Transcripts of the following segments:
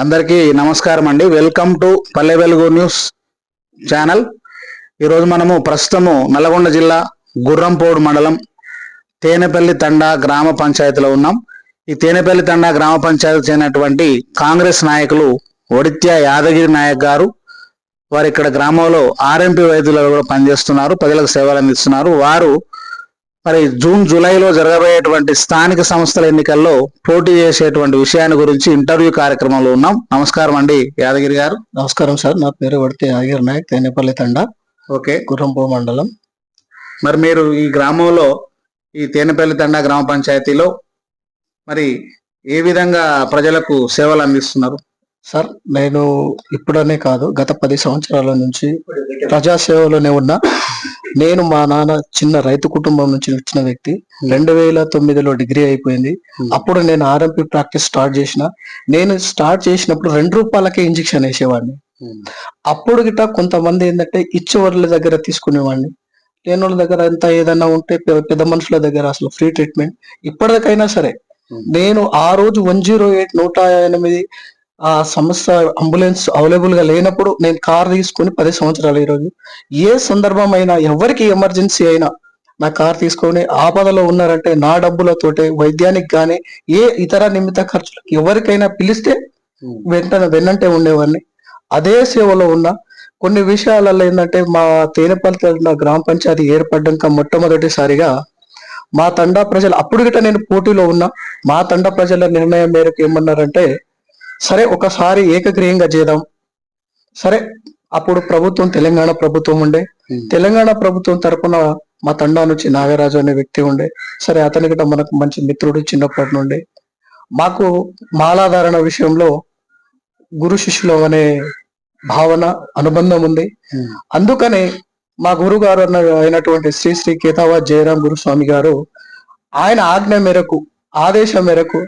అందరికీ నమస్కారం అండి. Welcome to Palle Velugu news channel. ఈరోజు మనము ప్రస్తుతము నల్గొండ జిల్లా గుర్రంపోడు మండలం తేనెపల్లి తండా గ్రామ పంచాయతీలో ఉన్నాం. ఈ తేనెపల్లి తండా గ్రామ పంచాయతీ చెందినటువంటి కాంగ్రెస్ నాయకులు ఒడిత్య యాదగిరి నాయక్ గారు వారు ఇక్కడ గ్రామంలో ఆర్ఎంపీ వైద్యులు కూడా పనిచేస్తున్నారు ప్రజలకు సేవలు అందిస్తున్నారు. వారు మరి జూన్ జూలైలో జరగబోయేటువంటి స్థానిక సంస్థల ఎన్నికల్లో పోటీ చేసేటువంటి విషయాన్ని గురించి ఇంటర్వ్యూ కార్యక్రమంలో ఉన్నాం. నమస్కారం అండి యాదగిరి గారు. నమస్కారం సార్ నా పేరు వడితే ఆగిర్ నాయక్ తేనేపల్లి తండ. ఓకే. గుర్రంపో మండలం. మరి మీరు ఈ గ్రామంలో ఈ తేనెపల్లి తండా గ్రామ పంచాయతీలో మరి ఏ విధంగా ప్రజలకు సేవలు అందిస్తున్నారు? సార్ నేను ఇప్పుడనే కాదు గత పది సంవత్సరాల నుంచి ప్రజాసేవలోనే ఉన్నా. నేను మా నాన్న చిన్న రైతు కుటుంబం నుంచి వచ్చిన వ్యక్తి. రెండు వేల తొమ్మిదిలో డిగ్రీ అయిపోయింది. అప్పుడు నేను ఆర్ఎంపీ ప్రాక్టీస్ స్టార్ట్ చేసిన. నేను స్టార్ట్ చేసినప్పుడు రెండు రూపాయలకే ఇంజెక్షన్ వేసేవాడిని. అప్పుడు గిట్ట కొంతమంది ఏంటంటే ఇచ్చేవాళ్ళ దగ్గర తీసుకునేవాడిని. లేని వాళ్ళ దగ్గర ఎంత ఏదైనా ఉంటే పెద్ద మనుషుల దగ్గర అసలు ఫ్రీ ట్రీట్మెంట్ ఇప్పటికైనా సరే. నేను ఆ రోజు వన్ జీరో ఎయిట్ నూట ఎనిమిది ఆ సంస్థ అంబులెన్స్ అవైలబుల్గా లేనప్పుడు నేను కార్ తీసుకొని పది సంవత్సరాలు ఈరోజు. ఏ సందర్భం అయినా ఎవరికి ఎమర్జెన్సీ అయినా నా కార్ తీసుకొని ఆపదలో ఉన్నారంటే నా డబ్బులతోటే వైద్యానికి గానీ ఏ ఇతర నిమిత్త ఖర్చులకు ఎవరికైనా పిలిస్తే వెంటనే వెన్నంటే ఉండేవాడిని. అదే సేవలో ఉన్న కొన్ని విషయాలలో ఏంటంటే మా తేనెపల్లి గ్రామ పంచాయతీ ఏర్పడ్డాక మొట్టమొదటిసారిగా మా తండా ప్రజలు అప్పుడు గిట్ట నేను పోటీలో ఉన్నా మా తండా ప్రజల నిర్ణయం మేరకు ఏమన్నారంటే సరే ఒకసారి ఏకగ్రీయంగా చేద్దాం. సరే అప్పుడు ప్రభుత్వం తెలంగాణ ప్రభుత్వం ఉండే. తెలంగాణ ప్రభుత్వం తరపున మా తండా నుంచి నాగరాజు అనే వ్యక్తి ఉండే. సరే అతని గిట్ట మనకు మంచి మిత్రుడు చిన్నప్పటి నుండి. మాకు మాలాధారణ విషయంలో గురు శిష్యులు అనే భావన అనుబంధం ఉంది. అందుకనే మా గురువు గారు అన్న అయినటువంటి శ్రీ శ్రీ కేతావా జయరాం గురుస్వామి గారు ఆయన ఆజ్ఞ మేరకు ఆదేశం మేరకు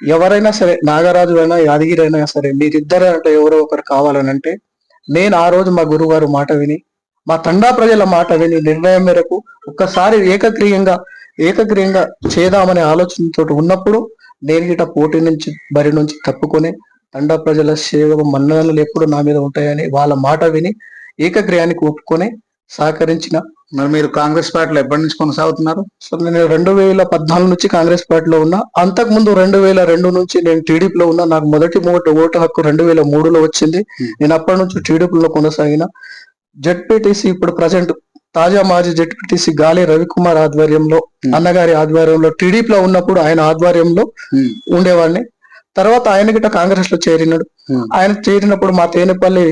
ఎవరైనా సరే నాగరాజు అయినా యాదగిరి అయినా సరే మీరిద్దరే అంటే ఎవరో ఒకరు కావాలని అంటే నేను ఆ రోజు మా గురువు మాట విని మా తండా ప్రజల మాట విని నిర్ణయం మేరకు ఒక్కసారి ఏకక్రియంగా ఏకగ్రీయంగా చేద్దామనే ఆలోచనతో ఉన్నప్పుడు నేను గిట పోటీ నుంచి బరి నుంచి తప్పుకొని తండా ప్రజల సేవ మన్ననలు ఎప్పుడు నా మీద ఉంటాయని వాళ్ళ మాట విని ఏకగ్రయానికి ఒప్పుకొని సహకరించిన మరి మీరు కాంగ్రెస్ పార్టీలో ఎప్పటి నుంచి కొనసాగుతున్నారు సో నేను రెండు వేల పద్నాలుగు నుంచి కాంగ్రెస్ పార్టీలో ఉన్నా అంతకు ముందు రెండు వేల రెండు నుంచి నేను టీడీపీలో ఉన్నా నాకు మొదటి ఓటు ఓటు హక్కు రెండు వేల మూడులో వచ్చింది Hmm. నేను అప్పటి నుంచి టీడీపీలో కొనసాగిన జెడ్పీటీసీ ఇప్పుడు ప్రజెంట్ తాజా మాజీ జెడ్పీటీసీ గాలి రవికుమార్ ఆధ్వర్యంలో Hmm. అన్నగారి ఆధ్వర్యంలో టీడీపీలో ఉన్నప్పుడు ఆయన ఆధ్వర్యంలో Hmm. ఉండేవాడిని తర్వాత ఆయన గిట్ట కాంగ్రెస్లో చేరినాడు. ఆయన చేరినప్పుడు మా తేనెపల్లి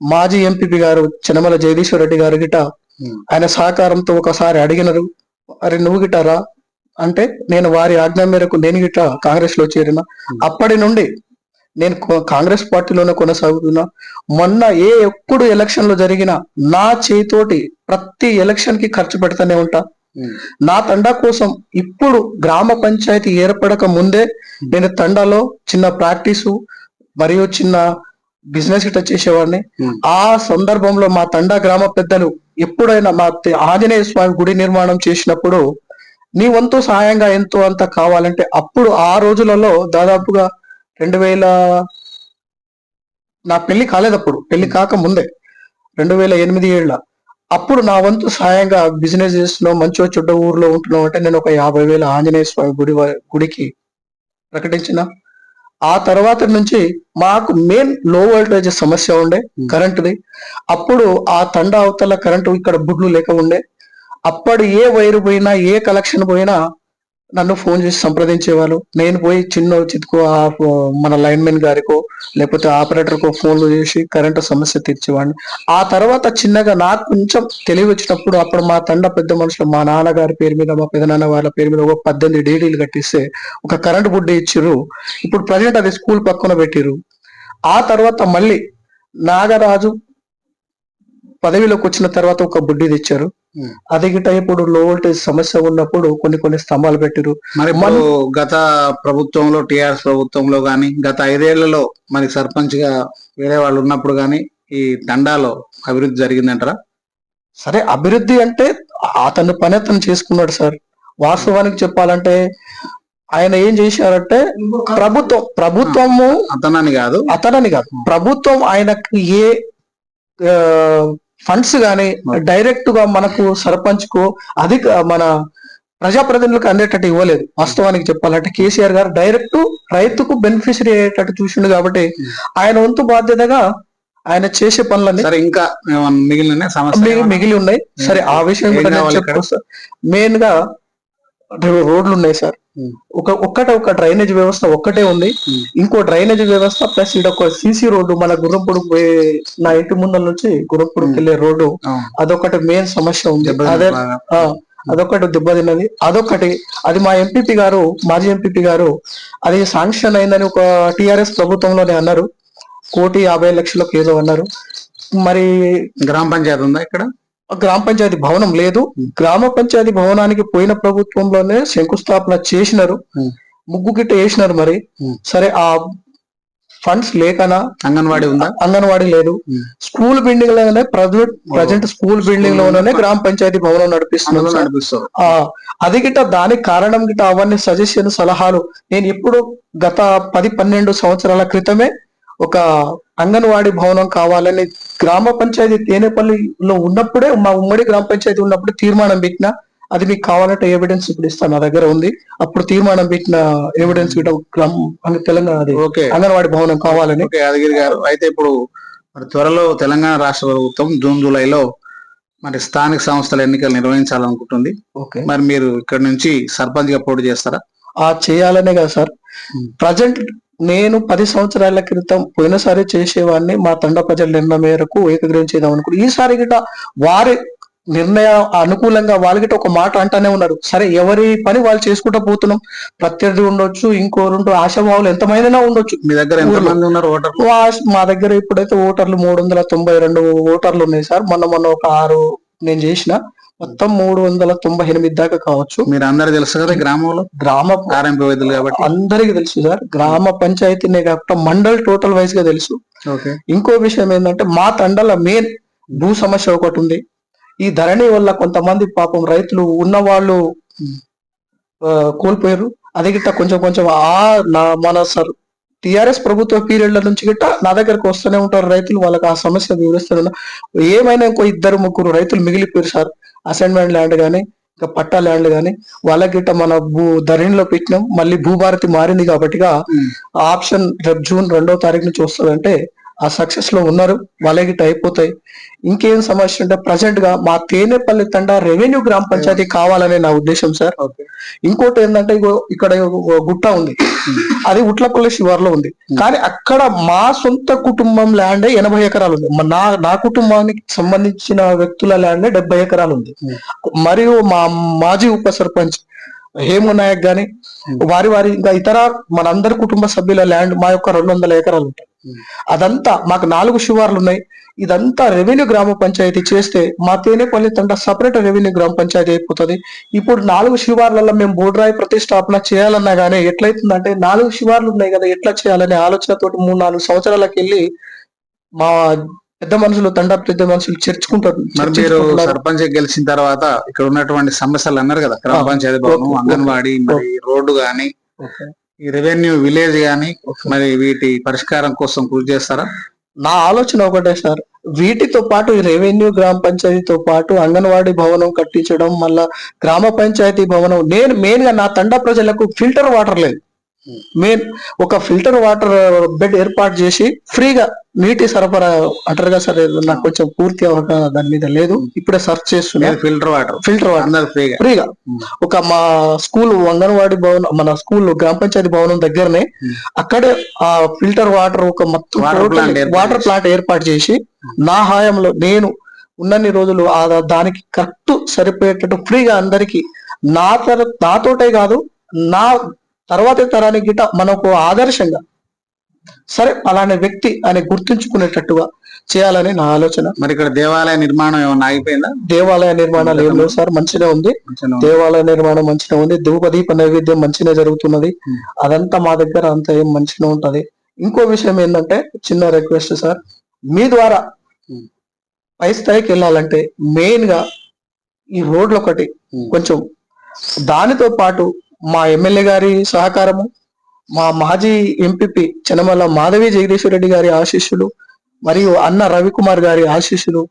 మాజీ ఎంపీ గారు చెనమల జగదీశ్వర్ రెడ్డి గారు Hmm. ఆయన సహకారంతో ఒకసారి అడిగినారు అరే నువ్వు గిటారా అంటే నేను వారి ఆజ్ఞ మేరకు నేను గిట్ట కాంగ్రెస్లో చేరిన అప్పటి నుండి నేను కాంగ్రెస్ పార్టీలోనే కొనసాగుతున్నా. మొన్న ఏ ఎప్పుడు ఎలక్షన్లో జరిగినా నా చేతితోటి ప్రతి ఎలక్షన్కి ఖర్చు పెడతానే ఉంటా. నా తండా కోసం ఇప్పుడు గ్రామ పంచాయతీ ఏర్పడక ముందే నేను తండాలో చిన్న ప్రాక్టీసు మరియు చిన్న బిజినెస్ గిట్ట చేసేవాడిని. Hmm. ఆ సందర్భంలో మా తండా గ్రామ పెద్దలు ఎప్పుడైనా మా ఆంజనేయ స్వామి గుడి నిర్మాణం చేసినప్పుడు నీ వంతు సహాయంగా ఎంతో అంత కావాలంటే అప్పుడు ఆ రోజులలో దాదాపుగా రెండు వేల నా పెళ్ళి కాలేదు అప్పుడు పెళ్ళి కాక ముందే రెండు వేల ఎనిమిది ఏళ్ళ. అప్పుడు నా వంతు సహాయంగా బిజినెస్ చేస్తున్నావు మంచిగా చెడ్డ ఊర్లో ఉంటున్నావు అంటే నేను ఒక యాభై వేల ఆంజనేయ స్వామి గుడి గుడికి ప్రకటించిన. ఆ తర్వాత నుంచి మాకు మెయిన్లో వోల్టేజ్ సమస్య ఉండే Hmm. కరెంటుది అప్పుడు ఆ తండ అవతల కరెంటు ఇక్కడ బుడ్లు లేక ఉండే అప్పుడు ఏ వైరు పోయినా ఏ కలెక్షన్ పోయినా నన్ను ఫోన్ చేసి సంప్రదించేవాళ్ళు. నేను పోయి చిన్న చితుకు ఆ మన లైన్మెన్ గారికో లేకపోతే ఆపరేటర్కో ఫోన్లు చేసి కరెంటు సమస్య తీర్చేవాడిని. ఆ తర్వాత చిన్నగా నాకు కొంచెం తెలివి వచ్చినప్పుడు అప్పుడు మా తండ పెద్ద మనుషులు మా నాన్నగారి పేరు మీద మా పెదనాన్న వాళ్ళ పేరు మీద ఒక పద్దెనిమిది డీడీలు కట్టిస్తే ఒక కరెంటు బుడ్డి ఇచ్చిర్రు. ఇప్పుడు ప్రజెంట్ అది స్కూల్ పక్కన పెట్టిర్రు. ఆ తర్వాత మళ్ళీ నాగరాజు పదవిలోకి వచ్చిన తర్వాత ఒక బుడ్డి తెచ్చారు. అది గిట్ట ఇప్పుడు లో వోల్టేజ్ సమస్య ఉన్నప్పుడు కొన్ని కొన్ని స్తంభాలు పెట్టిరు మరి గత ప్రభుత్వంలో టిఆర్ఎస్ ప్రభుత్వంలో గాని గత ఐదేళ్ళలో మరి సర్పంచ్గా వేరే వాళ్ళు ఉన్నప్పుడు గాని ఈ తండాలో అభివృద్ధి జరిగిందంటారా? సరే అభివృద్ధి అంటే అతను పని అతను చేసుకున్నాడు సార్. వాస్తవానికి చెప్పాలంటే ఆయన ఏం చేశారంటే ప్రభుత్వం ప్రభుత్వము అతనని కాదు. అతనని కాదు. ప్రభుత్వం ఆయనకు ఏ ఫండ్స్ గాని డైరెక్ట్గా మనకు సర్పంచ్కు అధిక మన ప్రజాప్రతినిధులకు అందేటట్టు ఇవ్వలేదు. వాస్తవానికి చెప్పాలంటే కేసీఆర్ గారు డైరెక్ట్ రైతుకు బెనిఫిషరీ అయ్యేటట్టు చూసిండు కాబట్టి ఆయన వంతు బాధ్యతగా ఆయన చేసే పనులన్నీ సరే ఇంకా మిగిలిన మిగిలి ఉన్నాయి. సరే ఆ విషయం మెయిన్గా రోడ్లు ఉన్నాయి సార్. ఒక ఒక్కటే ఒక డ్రైనేజ్ వ్యవస్థ ఒక్కటే ఉంది. ఇంకో డ్రైనేజ్ వ్యవస్థ ప్లస్ ఇక్కడ ఒక సీసీ రోడ్డు మన గుర్రంపొడు పోయే నా ఇంటి ముందర నుంచి గుర్రంపొడుకు. వెళ్ళే రోడ్డు. అదొకటి మెయిన్ సమస్య ఉంది అదే అదొకటి దెబ్బతిన్నది అదొకటి అది మా ఎంపీపీ గారు మాజీ ఎంపీపీ గారు అది శాంక్షన్ అయిందని ఒక టిఆర్ఎస్ ప్రభుత్వంలోనే అన్నారు కోటి యాభై లక్షలకు ఏదో అన్నారు మరి గ్రామ పంచాయతీ ఉందా ఇక్కడ గ్రామ పంచాయతీ భవనం లేదు. గ్రామ పంచాయతీ భవనానికి పోయిన ప్రభుత్వంలోనే శంకుస్థాపన చేసినారు. ముగ్గు గిట్ట వేసినారు మరి. సరే ఆ ఫండ్స్ లేకనా? అంగన్వాడీ ఉందా? అంగన్వాడీ లేదు. స్కూల్ బిల్డింగ్లోనే ప్రజెంట్ ప్రజెంట్ స్కూల్ బిల్డింగ్లోనే గ్రామ పంచాయతీ భవనం నడిపిస్తున్నాం అందులో సార్. నడిపిస్తారు ఆ అది గిట్ట దానికి కారణం గిట్ట అవన్నీ సజెషన్ సలహాలు. నేను ఎప్పుడు గత పది పన్నెండు సంవత్సరాల క్రితమే ఒక అంగన్వాడీ భవనం కావాలని గ్రామ పంచాయతీ తేనేపల్లిలో ఉన్నప్పుడే మా ఉమ్మడి గ్రామ పంచాయతీ ఉన్నప్పుడు తీర్మానం పెట్టిన అది మీకు కావాలంటే ఎవిడెన్స్ ఇప్పుడు ఇస్తాను నా దగ్గర ఉంది. అప్పుడు తీర్మానం పెట్టిన ఎవిడెన్స్ గ్రామ తెలంగాణ అది ఓకే. అంగన్వాడీ భవనం కావాలని. యాదగిరి గారు. అయితే ఇప్పుడు మరి త్వరలో తెలంగాణ రాష్ట్ర ప్రభుత్వం జూన్ జూలైలో మరి స్థానిక సంస్థల ఎన్నికలు నిర్వహించాలనుకుంటుంది. ఓకే. మరి మీరు ఇక్కడ నుంచి సర్పంచ్గా పోటీ చేస్తారా? ఆ చేయాలనే కదా సార్. ప్రజెంట్ నేను పది సంవత్సరాల క్రితం పోయినసారి చేసేవాడిని మా తండ ప్రజల నిర్ణయం మేరకు ఏకగ్రహించేదాం అనుకున్నాను ఈసారి గిట వారి నిర్ణయ అనుకూలంగా వాళ్ళ గిట్ట ఒక మాట అంటానే ఉన్నారు. సరే ఎవరి పని వాళ్ళు చేసుకుంటూ పోతున్నాం. ప్రత్యర్థి ఉండొచ్చు ఇంకోరుంటూ ఆశాభావులు ఎంతమైనా ఉండొచ్చు. మీ దగ్గర ఎంత మంది ఉన్నారు ఓటర్ వా- మా దగ్గర ఇప్పుడైతే ఓటర్లు మూడు వందల తొంభై రెండు ఓటర్లు ఉన్నాయి సార్. మొన్న మొన్న ఒక ఆరు నేను చేసిన. మొత్తం మూడు వందల తొంభై ఎనిమిది దాకా కావచ్చు. మీరు అందరు తెలుసు కదా గ్రామంలో? గ్రామ ఆర్ఎంపీ వైద్యులు కాబట్టి. అందరికి తెలుసు సార్. గ్రామ పంచాయతీనే కాకుండా మండల్ టోటల్ వైజ్గా తెలుసు. ఓకే. ఇంకో విషయం ఏంటంటే మా తండల మెయిన్ భూ సమస్య ఒకటి ఉంది. ఈ ధరణి వల్ల కొంతమంది పాపం రైతులు ఉన్న వాళ్ళు కోల్పోయారు. అది గిట్ట కొంచెం కొంచెం ఆ నా మన సార్ టిఆర్ఎస్ ప్రభుత్వ పీరియడ్ల నుంచి గిట్ట నా దగ్గరకు వస్తూనే ఉంటారు రైతులు వాళ్ళకి ఆ సమస్య వివరిస్తున్నా ఏమైనా ఇంకో ఇద్దరు ముగ్గురు రైతులు మిగిలిపోయారు సార్. అసైన్మెంట్ ల్యాండ్ గానీ ఇంకా పట్టా ల్యాండ్ గానీ వాళ్ళకి గిట్ట మన భూ ధరణిలో పెట్టినాం. మళ్ళీ భూభారతి మారింది కాబట్టిగా. ఆప్షన్ రేపు జూన్ రెండో తారీఖు నుంచి వస్తుందంటే ఆ సక్సెస్లో ఉన్నారు వాళ్ళకి అయిపోతాయి. ఇంకేం సమస్య అంటే ప్రజెంట్గా మా తేనేపల్లి తండ రెవెన్యూ గ్రామ పంచాయతీ కావాలనే నా ఉద్దేశం సార్. ఇంకోటి ఏంటంటే ఇక్కడ ఒక గుట్ట ఉంది. అది ఉట్లపల్లి శివార్లో ఉంది. కానీ అక్కడ మా సొంత కుటుంబం ల్యాండ్ ఎనభై ఎకరాలు ఉంది. నా నా కుటుంబానికి సంబంధించిన వ్యక్తుల ల్యాండ్ డెబ్బై ఎకరాలు ఉంది. Hmm. మరియు మా మాజీ ఉప సర్పంచ్ హేము నాయక్ గాని వారి వారి ఇంకా ఇతర మనందరి కుటుంబ సభ్యుల ల్యాండ్ మా యొక్క రెండు వందల ఎకరాలు ఉంటాయి. Hmm. అదంతా మాకు నాలుగు శివార్లు ఉన్నాయి. ఇదంతా రెవెన్యూ గ్రామ పంచాయతీ చేస్తే మా తేనేపల్లి తంట సపరేట్ రెవెన్యూ గ్రామ పంచాయతీ అయిపోతుంది. ఇప్పుడు నాలుగు శివార్లలో మేము బోడ్రాయి ప్రతిష్టాపన చేయాలన్నా గానీ ఎట్లయితుందంటే నాలుగు శివార్లు ఉన్నాయి కదా ఎట్లా చేయాలనే ఆలోచనతోటి మూడు నాలుగు సంవత్సరాలకు వెళ్ళి మా పెద్ద మనుషులు తండ పెద్ద మనుషులు చర్చుకుంటారు. మరి. సర్పంచ్ గెలిచిన తర్వాత ఇక్కడ ఉన్నటువంటి సమస్యలు అన్నారు కదా గ్రామ పంచాయతీ భవనం అంగన్వాడీ రోడ్డు గాని. ఈ రెవెన్యూ విలేజ్ గాని ఓకే. మరి వీటి పరిష్కారం కోసం కృషి చేస్తారా? నా ఆలోచన ఒకటే సార్. వీటితో పాటు రెవెన్యూ గ్రామ పంచాయతీతో పాటు అంగన్వాడీ భవనం కట్టించడం మళ్ళా గ్రామ పంచాయతీ భవనం. నేను మెయిన్గా నా తండ ప్రజలకు ఫిల్టర్ వాటర్ లేదు. మెయిన్ ఒక ఫిల్టర్ వాటర్ బెడ్ ఏర్పాటు చేసి ఫ్రీగా నీటి సరఫరా అంటారు కదా సార్ నాకు కొంచెం పూర్తి అవగాహన దాని మీద లేదు. ఇప్పుడే సెర్చ్ చేస్తున్నా. ఫిల్టర్ వాటర్ ఫిల్టర్ వాటర్ ఫ్రీగా. ఫ్రీగా. ఒక మా స్కూల్ అంగన్వాడీ భవనం మన స్కూల్ గ్రామ పంచాయతీ భవనం దగ్గరనే. అక్కడే ఆ ఫిల్టర్ వాటర్ ఒక మొత్తం వాటర్. ప్లాంట్ ఏర్పాటు చేసి. నా హాయంలో నేను ఉన్నన్ని రోజులు ఆ దానికి కరెక్ట్ సరిపోయేటట్టు ఫ్రీగా అందరికి నా తర నాతోటే కాదు నా తర్వాతి తరానికి గిట్ట మనకు ఆదర్శంగా సరే అలానే వ్యక్తి అని గుర్తుంచుకునేటట్టుగా చేయాలని నా ఆలోచన మరి ఇక్కడ దేవాలయ నిర్మాణం ఏమన్నా ఆగిపోయిందా దేవాలయ నిర్మాణాలు ఏం లేవు సార్ మంచిగా ఉంది. దేవాలయ నిర్మాణం మంచిగా ఉంది ధూపదీప నైవేద్యం మంచిగా జరుగుతున్నది. అదంతా మా దగ్గర అంత ఏం మంచిగా ఉంటది ఇంకో విషయం ఏంటంటే చిన్న రిక్వెస్ట్ సార్ మీ ద్వారా. పై స్థాయికి వెళ్ళాలంటే మెయిన్గా ఈ రోడ్లు ఒకటి. కొంచెం దానితో పాటు మా ఎమ్మెల్యే గారి సహకారము మా మాజీ M P P Chenamala Madhavi Jagadeeswara Reddy గారి ఆశీస్సులు మరియు అన్న రవికుమార్ గారి ఆశీస్సులు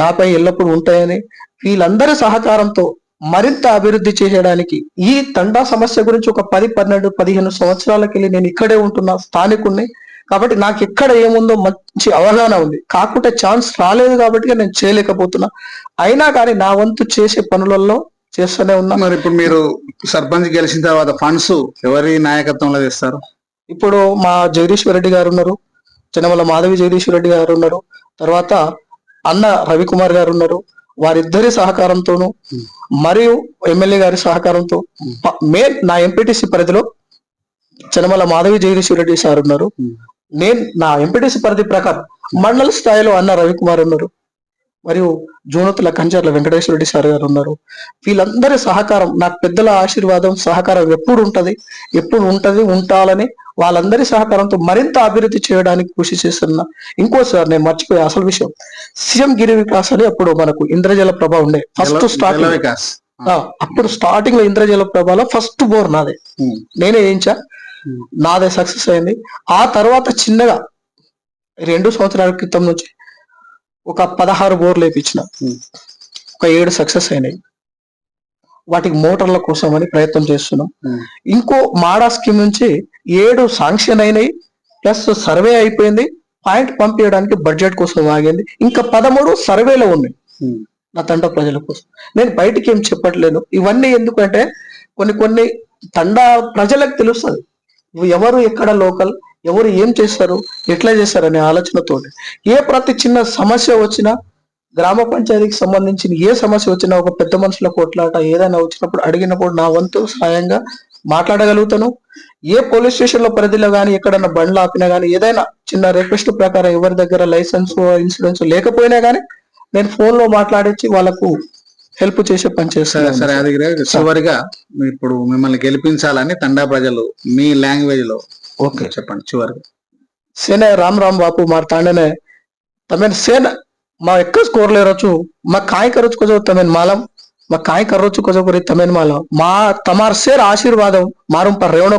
నాపై ఎల్లప్పుడూ ఉంటాయని వీళ్ళందరి సహకారంతో మరింత అభివృద్ధి చేయడానికి ఈ తండా సమస్య గురించి ఒక పది పన్నెండు పదిహేను సంవత్సరాలకి వెళ్ళి నేను ఇక్కడే ఉంటున్నా స్థానికుణ్ణి. కాబట్టి నాకు ఎక్కడ ఏముందో మంచి అవగాహన ఉంది. కాకుంటే ఛాన్స్ రాలేదు కాబట్టి నేను చేయలేకపోతున్నా. అయినా కానీ నా వంతు చేసే పనులలో చేస్తూనే ఉన్నా. మరి ఇప్పుడు మీరు సర్పంచ్ గెలిచిన తర్వాత ఫండ్స్ ఎవరి నాయకత్వంలో తెస్తారు? ఇప్పుడు మా జగదీశ్వర్ రెడ్డి గారు ఉన్నారు చెన్నమల మాధవి జగదీశ్వర్ రెడ్డి గారు ఉన్నారు తర్వాత అన్న రవికుమార్ గారు ఉన్నారు. వారిద్దరి సహకారంతోను మరియు ఎమ్మెల్యే గారి సహకారంతో మెయిన్ నా ఎంపీటీసీ పరిధిలో చెన్నమల మాధవి జగదీశ్వర్ రెడ్డి సార్ ఉన్నారు. నేను నా ఎంపీటీసీ పరిధి ప్రకారం మండల స్థాయిలో అన్న రవికుమార్ ఉన్నారు. మరియు జూనతుల కంచర్ల వెంకటేశ్వర రెడ్డి సార్ గారు ఉన్నారు. వీళ్ళందరి సహకారం నాకు పెద్దల ఆశీర్వాదం సహకారం ఎప్పుడు ఉంటది ఎప్పుడు ఉంటది ఉంటాలని వాళ్ళందరి సహకారంతో మరింత అభివృద్ధి చేయడానికి కృషి చేస్తున్నా ఇంకో సార్ నేను మర్చిపోయే అసలు విషయం. సీఎం గిరి వికాస్ అని అప్పుడు మనకు ఇంద్రజల ప్రభ ఉండే. First starting Vikas. అప్పుడు స్టార్టింగ్లో ఇంద్రజల ప్రభలో ఫస్ట్ బోర్ నాదే. నేనే వేయించా. నాదే సక్సెస్ అయింది. ఆ తర్వాత చిన్నగా రెండు సంవత్సరాల క్రితం నుంచి ఒక పదహారు బోర్లు వేపించిన. ఒక ఏడు సక్సెస్ అయినాయి. వాటికి మోటార్ల కోసం అని ప్రయత్నం చేస్తున్నాం. ఇంకో మాడా స్కీమ్ నుంచి ఏడు శాంక్షన్ అయినాయి. ప్లస్ సర్వే అయిపోయింది. పాయింట్ పంపించడానికి బడ్జెట్ కోసం ఆగింది. ఇంకా పదమూడు సర్వేలో ఉన్నాయి. నా తండ ప్రజల కోసం. నేను బయటికి ఏం చెప్పట్లేను ఇవన్నీ ఎందుకంటే కొన్ని కొన్ని తండా ప్రజలకు తెలుస్తుంది. నువ్వు ఎవరు ఎక్కడ లోకల్? ఎవరు ఏం చేస్తారు ఎట్లా చేస్తారు అనే ఆలోచనతోటి ఏ ప్రతి చిన్న సమస్య వచ్చినా గ్రామ పంచాయతీకి సంబంధించిన ఏ సమస్య వచ్చినా ఒక పెద్ద మనుషుల కొట్లాట ఏదైనా వచ్చినప్పుడు అడిగినప్పుడు నా వంతు సాయంగా మాట్లాడగలుగుతాను. ఏ పోలీస్ స్టేషన్లో పరిధిలో కానీ ఎక్కడన్నా బండ్లు ఆపినా కానీ ఏదైనా చిన్న రిక్వెస్ట్ ప్రకారం ఎవరి దగ్గర లైసెన్స్ ఇన్సూరెన్స్ లేకపోయినా కానీ నేను ఫోన్లో మాట్లాడించి వాళ్ళకు హెల్ప్ చేసే పని చేస్తాను. సరే అది చివరిగా ఇప్పుడు మిమ్మల్ని గెలిపించాలని తండా ప్రజలు మీ లాంగ్వేజ్లో ఓకే. చెప్పండి చివరిగా సేన రామ్ రామ్ బాపు మా తాండనే తమేను సేన మా ఎక్కువ స్కోర్లు ఇరవచ్చు మా కాయ కరచు కొంచెం తమేను మాలం మా కాయ కర్రొచ్చు కొంచెం కొరి తమేను మాలం. మా తమార్ సేర్ ఆశీర్వాదం మారం పర్ రేవణో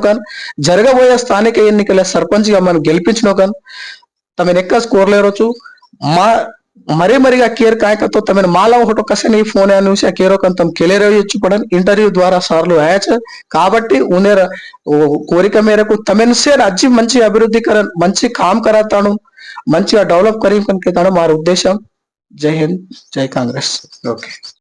జరగబోయే స్థానిక ఎన్నికల సర్పంచ్గా మనం గెలిపించినో కాన్ తమను స్కోర్ స్కోర్లు ఇరవచ్చు మా మరీ మరిగా కేర్ కాయకతో తమను మాల ఒకటి ఒక్కసారి ఫోన్ చూసి ఆ కేర్ ఒక తమ కెలేరొచ్చు పడన్ ఇంటర్వ్యూ ద్వారా సార్లు అయ్యాచ కాబట్టి ఉనేర కోరిక మేరకు తమెన్ సేర్ అజ్జి మంచి అభివృద్ధి కర మంచి కామ్ కరాతాను మంచిగా డెవలప్ కరీ కనుక మా ఉద్దేశం. జై హింద్ జై కాంగ్రెస్. ఓకే.